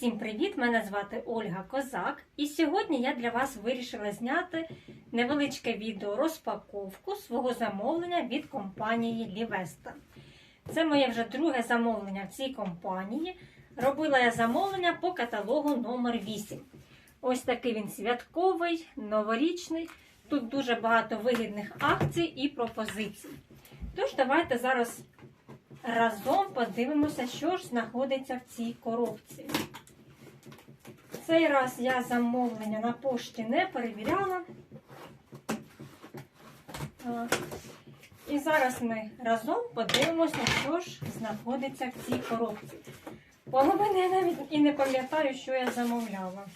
Усім привіт! Мене звати Ольга Козак, і сьогодні я для вас вирішила зняти невеличке відео розпаковку свого замовлення від компанії Лівеста. Це моє вже друге замовлення в цій компанії. Робила я замовлення по каталогу номер 8 Ось такий він святковий, новорічний. Тут дуже багато вигідних акцій і пропозицій. Тож, давайте зараз разом подивимося, що ж знаходиться в цій коробці. Цей раз я замовлення на пошті не перевіряла. І зараз ми разом подивимося, що ж знаходиться в цій коробці. Половини я навіть і не пам'ятаю, що я замовляла.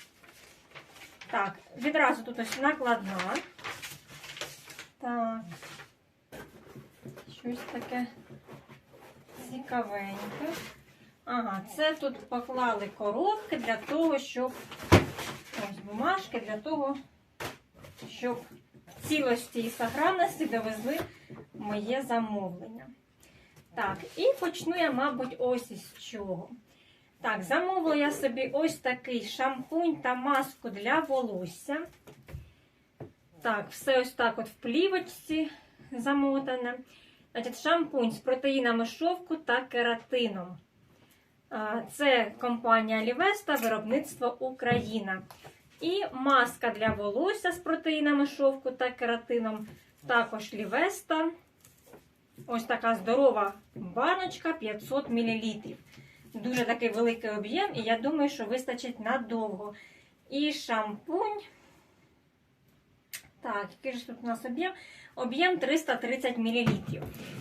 Так, відразу тут ось накладна. Так. Щось таке цікавеньке. Ага, це тут поклали коробки для того, щоб ось бумажки для того, щоб в цілості і сохранності довезли моє замовлення. Так, і почну я, мабуть, ось із чого. Так, замовила я собі ось такий шампунь та маску для волосся. Так, все ось так от в плівочці замотане. Значить, шампунь з протеїнами шовку та кератином. Це компанія Лівеста, виробництво Україна. І маска для волосся з протеїнами шовку та кератином. Також Лівеста. Ось така здорова баночка 500 мл. Дуже такий великий об'єм, і я думаю, що вистачить надовго. І шампунь. Так, який ж тут у нас об'єм? Об'єм 330 мл.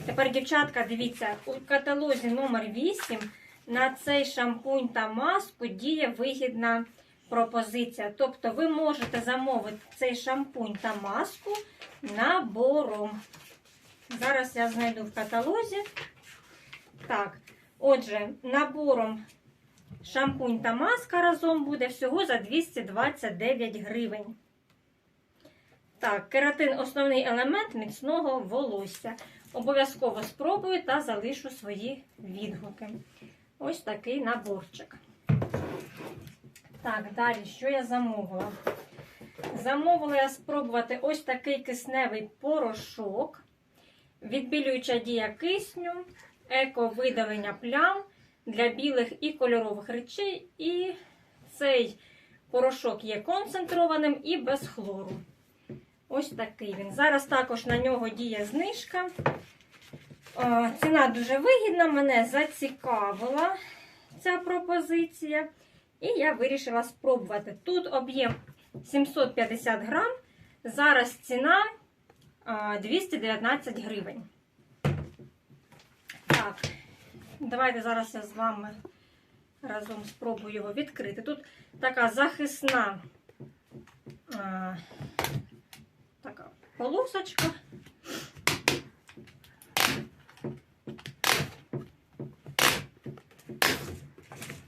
Тепер, дівчатка, дивіться, у каталозі номер 8 на цей шампунь та маску діє вигідна пропозиція. Тобто ви можете замовити цей шампунь та маску набором. Зараз я знайду в каталозі. Так, отже, набором шампунь та маска разом буде всього за 229 гривень. Так, кератин основний елемент міцного волосся. Обов'язково спробую та залишу свої відгуки. Ось такий наборчик. Так, далі, що я замовила? Замовила я спробувати ось такий кисневий порошок, відбілююча дія кисню, еко-видалення плям для білих і кольорових речей. І цей порошок є концентрованим і без хлору. Ось такий він. Зараз також на нього діє знижка. Ціна дуже вигідна, мене зацікавила ця пропозиція. І я вирішила спробувати. Тут об'єм 750 грам. Зараз ціна 219 гривень. Так, давайте зараз я з вами разом спробую його відкрити. Тут така захисна. А, така полосочка.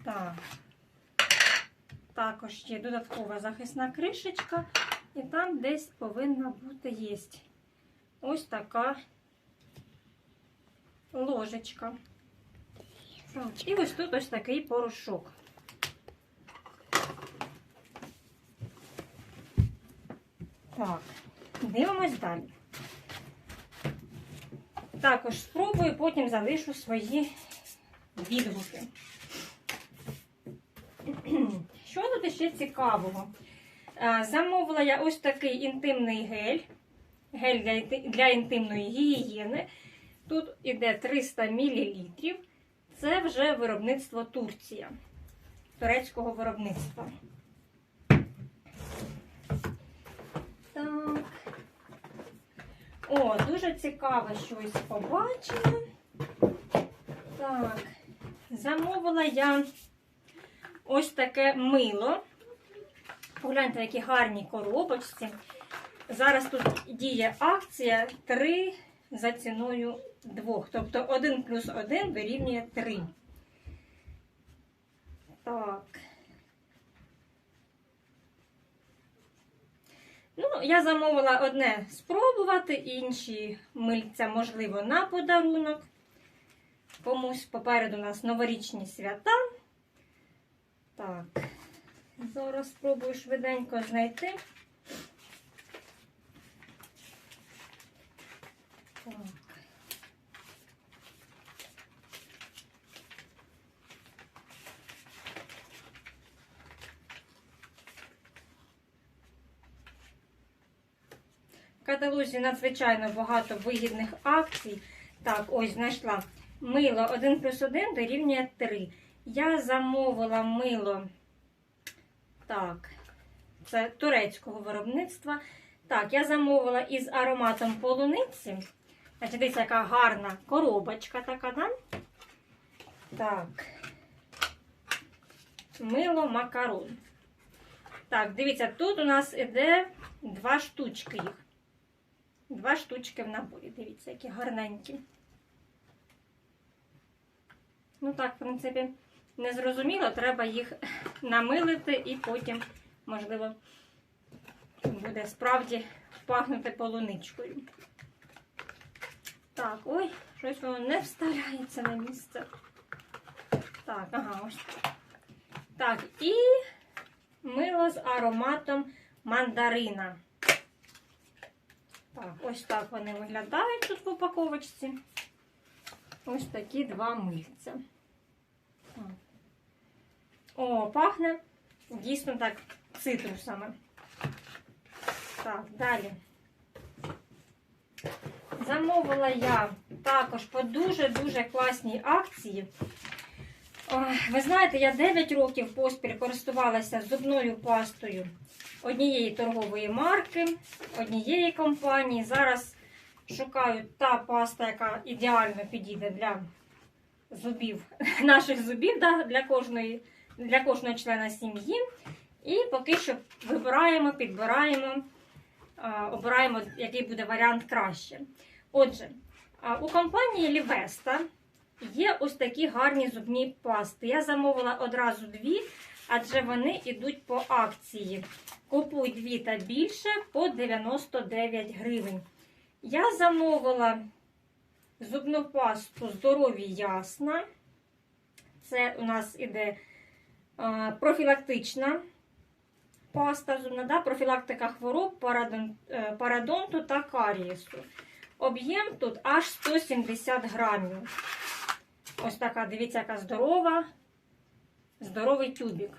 Так. Також є додаткова захисна кришечка, і там десь повинна бути є ось така ложечка. І ось тут ось такий порошок. Так, дивимось далі. Також спробую, потім залишу свої відгуки. Що тут ще цікавого? Е, Замовила я ось такий інтимний гель. Гель для, інтимної гігієни. Тут іде 300 мл. Це вже виробництво Турція, турецького виробництва. Так. О, дуже цікаве щось побачила. Так, замовила я ось таке мило. Погляньте, які гарні коробочці. Зараз тут діє акція 3 за ціною 2. Тобто 1 плюс 1 вирівнює 3. Так. Ну, я замовила одне спробувати, інші мильця, можливо, на подарунок. Комусь попереду у нас новорічні свята. Так, зараз спробую швиденько знайти. Так. В каталозі надзвичайно багато вигідних акцій. Так, ось знайшла. Мило 1 плюс 1 дорівнює 3. Я замовила мило. Так, це турецького виробництва. Так, я замовила із ароматом полуниці. Значить, дивіться, яка гарна коробочка така, да? Так. Мило макарон. Так, дивіться, тут у нас іде два штучки їх. Два штучки в наборі. Дивіться, які гарненькі. Ну так, в принципі, не зрозуміло, треба їх намилити і потім, можливо, буде справді пахнути полуничкою. Так, ой, щось воно не вставляється на місце. Так, ага, ось. Так, і мило з ароматом мандарина. Так, ось так вони виглядають тут в упаковочці. Ось такі два мильця. О, пахне дійсно так цитрусами. Так, далі. Замовила я також по дуже-дуже класній акції. Ви знаєте, я 9 років поспіль користувалася зубною пастою однієї торгової марки, однієї компанії. Зараз шукаю та паста, яка ідеально підійде для зубів, наших зубів, да, для, кожної, для кожного члена сім'ї. І поки що вибираємо, підбираємо, обираємо, який буде варіант краще. Отже, у компанії Лівеста є ось такі гарні зубні пасти. Я замовила одразу дві, адже вони йдуть по акції. Купуй дві та більше по 99 гривень. Я замовила зубну пасту здорові ясна. Це у нас іде профілактична паста зубна, да? профілактика хвороб, е, парадонту та карієсу. Об'єм тут аж 170 грамів. Ось така, дивіться, яка здорова, здоровий тюбик.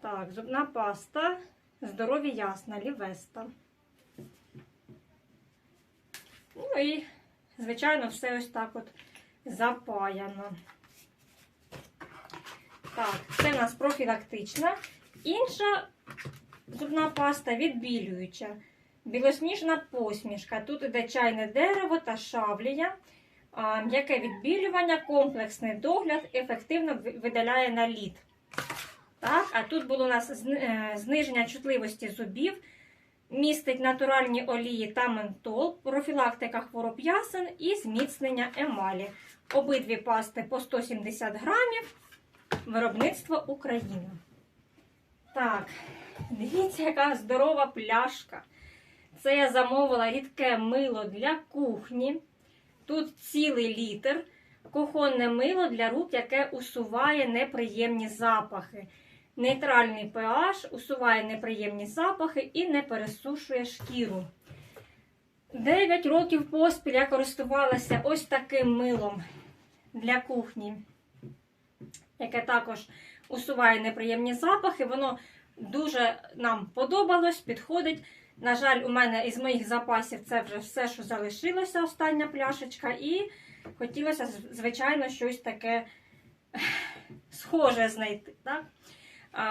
Так, зубна паста, здорові ясна, лівеста. Ну і, звичайно, все ось так от запаяно. Так, це у нас профілактична. Інша зубна паста відбілююча. Білосніжна посмішка. Тут іде чайне дерево та шавлія. М'яке відбілювання, комплексний догляд, ефективно ви- видаляє наліт. Так, а тут було у нас е, зниження чутливості зубів, містить натуральні олії та ментол, профілактика хвороб ясен і зміцнення емалі. Обидві пасти по 170 грамів. Виробництво Україна. Так, дивіться, яка здорова пляшка. Це я замовила рідке мило для кухні. Тут цілий літр. Кухонне мило для рук, яке усуває неприємні запахи. Нейтральний pH усуває неприємні запахи і не пересушує шкіру. 9 років поспіль я користувалася ось таким милом для кухні, яке також усуває неприємні запахи. Воно дуже нам подобалось, підходить. На жаль, у мене із моїх запасів це вже все, що залишилося, остання пляшечка. І хотілося, звичайно, щось таке схоже знайти. Так?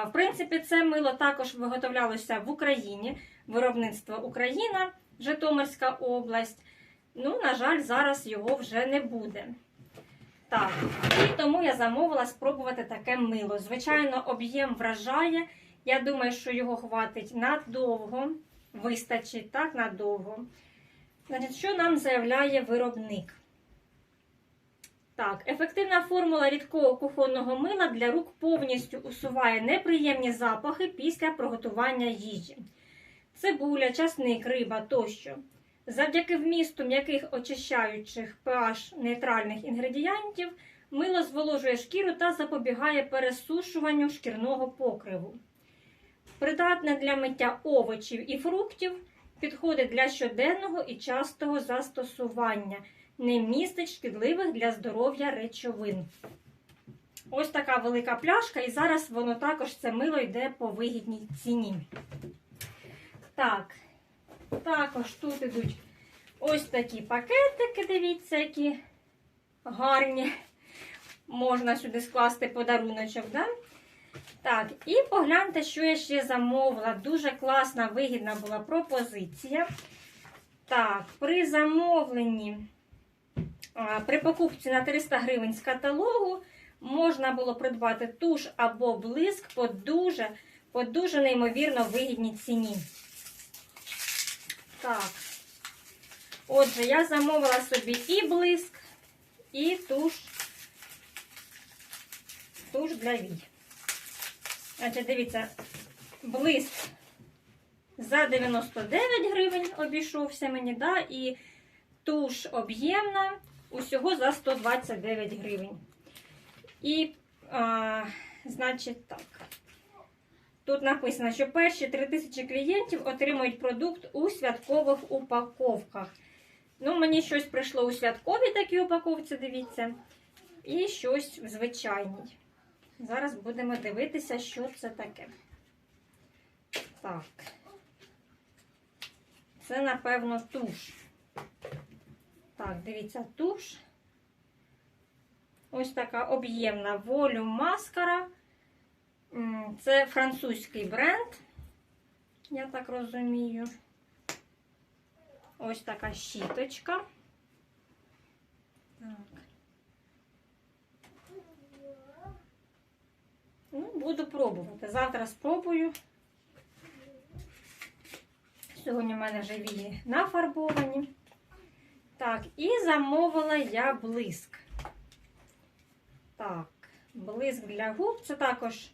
В принципі, це мило також виготовлялося в Україні, виробництво Україна, Житомирська область. Ну, на жаль, зараз його вже не буде. Так, і тому я замовила спробувати таке мило. Звичайно, об'єм вражає. Я думаю, що його хватить надовго, вистачить так надовго. Значить, що нам заявляє виробник? Так, ефективна формула рідкого кухонного мила для рук повністю усуває неприємні запахи після приготування їжі. Цибуля, часник, риба тощо. Завдяки вмісту м'яких очищаючих pH нейтральних інгредієнтів Мило зволожує шкіру та запобігає пересушуванню шкірного покриву. Придатне для миття овочів і фруктів, підходить для щоденного і частого застосування, не містить шкідливих для здоров'я речовин. Ось така велика пляшка, і зараз воно також це мило йде по вигідній ціні. Так, також тут ідуть ось такі пакетики, дивіться, які гарні. Можна сюди скласти подаруночок, да? Так, і погляньте, що я ще замовила. Дуже класна, вигідна була пропозиція. Так, при замовленні, при покупці на 300 гривень з каталогу можна було придбати туш або блиск по дуже, по дуже неймовірно вигідній ціні. Так. Отже, я замовила собі і блиск, і туш, туш для вій. Значить, дивіться, блиск за 99 гривень обійшовся мені, да, і туш об'ємна усього за 129 гривень. І, а, значить, так. Тут написано, що перші 3000 клієнтів отримують продукт у святкових упаковках. Ну, мені щось прийшло у святковій такій упаковці, дивіться, і щось в звичайній. Зараз будемо дивитися, що це таке. Так. Це, напевно, туш. Так, дивіться, туш. Ось така об'ємна волю маскара. Це французький бренд, я так розумію. Ось така щіточка. Так. Ну, буду пробувати. Завтра спробую. Сьогодні в мене вже вії нафарбовані. Так, і замовила я блиск. Так, блиск для губ. Це також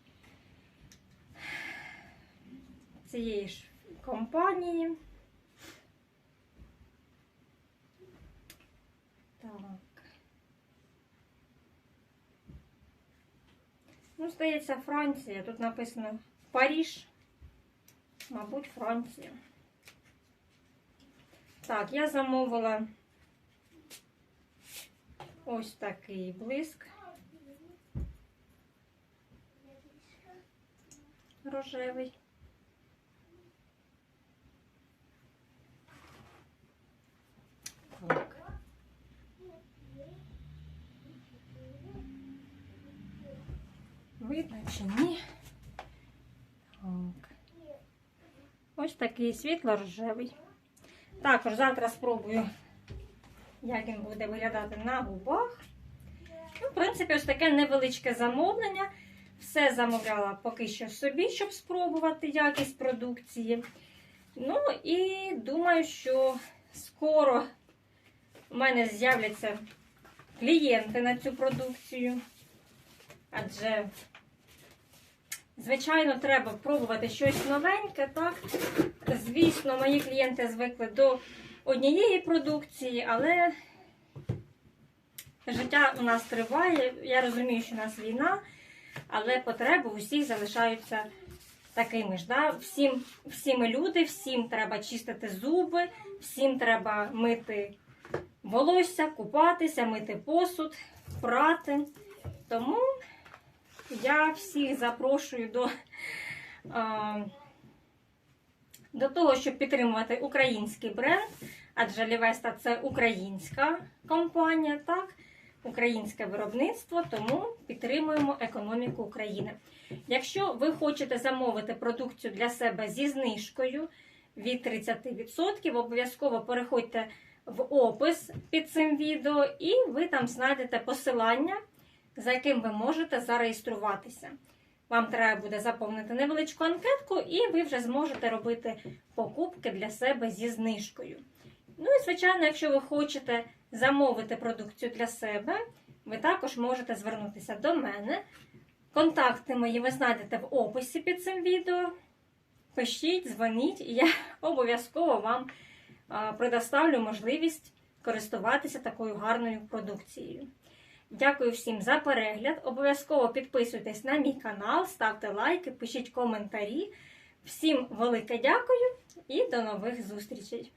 цієї ж компанії. Так. Ну, здається, Франція. Тут написано Паріж. Мабуть, Франція. Так, я замовила ось такий блиск. Рожевий. Такий світло-рожевий. Також завтра спробую, як він буде виглядати на губах. Ну, в принципі, ось таке невеличке замовлення. Все замовляла поки що собі, щоб спробувати якість продукції. Ну і думаю, що скоро у мене з'являться клієнти на цю продукцію. Адже, звичайно, треба пробувати щось новеньке, так? Звісно, мої клієнти звикли до однієї продукції, але життя у нас триває. Я розумію, що у нас війна, але потреби у всіх залишаються такими ж. Да? Всім, всі ми люди, всім треба чистити зуби, всім треба мити волосся, купатися, мити посуд, прати. Тому я всіх запрошую до, до того, щоб підтримувати український бренд, адже Лівеста це українська компанія, так? Українське виробництво, тому підтримуємо економіку України. Якщо ви хочете замовити продукцію для себе зі знижкою від 30%, обов'язково переходьте в опис під цим відео, і ви там знайдете посилання, за яким ви можете зареєструватися. Вам треба буде заповнити невеличку анкетку, і ви вже зможете робити покупки для себе зі знижкою. Ну і, звичайно, якщо ви хочете замовити продукцію для себе, ви також можете звернутися до мене. Контакти мої ви знайдете в описі під цим відео. Пишіть, дзвоніть, і я обов'язково вам предоставлю можливість користуватися такою гарною продукцією. Дякую всім за перегляд. Обов'язково підписуйтесь на мій канал, ставте лайки, пишіть коментарі. Всім велике дякую і до нових зустрічей!